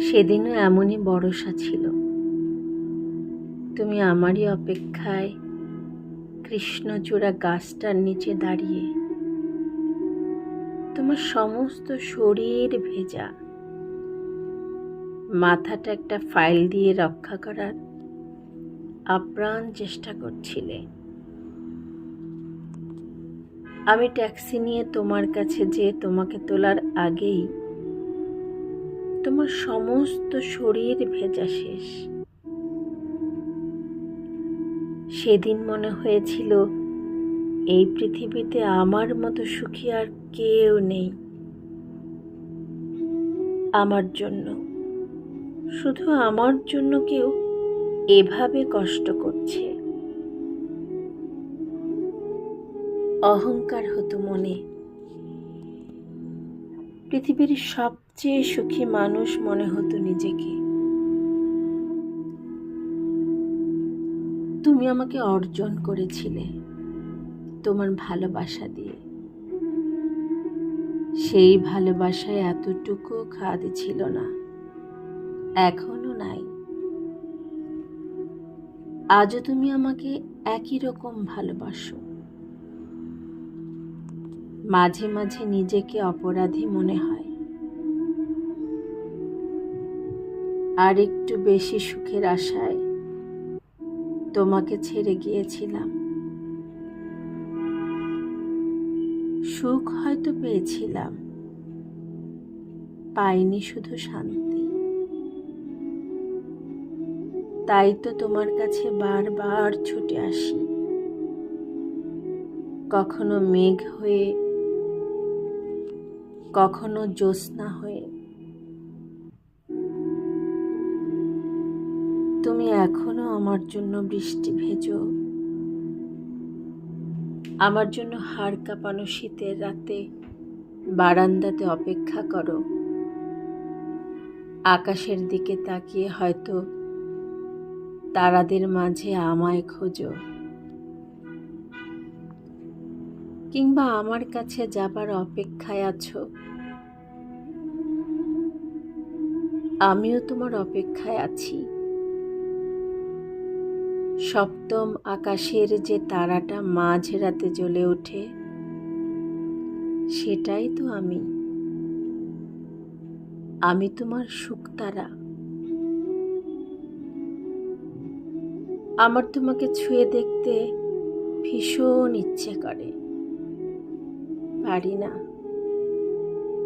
সেদিনও এমনই বড়সা ছিল। তুমি আমারই অপেক্ষায় কৃষ্ণচূড়া গাছটার নিচে দাঁড়িয়ে। তোমার সমস্ত শরীর ভেজা। মাথাটা একটা ফাইল দিয়ে রক্ষা করার আপ্রাণ চেষ্টা করছিলে। আমি ট্যাক্সি নিয়ে তোমার কাছে যে তোমাকে তোলার আগেই তোমার সমস্ত শরীর ভেজা শেষ। সেদিন মনে হয়েছিল, এই পৃথিবীতে আমার মতো সুখী আর কেউ নেই। আমার জন্য, শুধু আমার জন্য কেউ এভাবে কষ্ট করছে। অহংকার হতো মনে। পৃথিবীর সবচেয়ে সুখী মানুষ মনে হতো নিজেকে। তুমি আমাকে অর্জন করেছিলে তোমার ভালোবাসা দিয়ে। সেই ভালোবাসায় এতটুকু খাদ ছিল না এখনও নাই। আজও তুমি আমাকে একই রকম ভালোবাসো। মাঝে মাঝে নিজেকে অপরাধী মনে হয়। আর একটু বেশি সুখের আশায় তোমাকে ছেড়ে গিয়েছিলাম। সুখ হয়তো পেয়েছিলাম, পাইনি শুধু শান্তি। তাই তো তোমার কাছে বারবার ছুটে আসি। কখনো মেঘ হয়ে, কখনো জ্যোৎস্না হয়ে তুমি এখনও আমার জন্য বৃষ্টি ভেজো। আমার জন্য হাড় কাঁপানো শীতের রাতে বারান্দাতে অপেক্ষা করো। আকাশের দিকে তাকিয়ে হয়তো তারাদের মাঝে আমায় খোঁজো। কিংবা আমার কাছে যাবার অপেক্ষায় আছো। আমিও তোমার অপেক্ষায় আছি। সপ্তম আকাশের যে তারাটা মাঝ রাতে জ্বলে ওঠে, সেটাই তো আমি। আমি তোমার শুকতারা আমার তোমাকে ছুঁয়ে দেখতে ভীষণ ইচ্ছে করে। পারি না।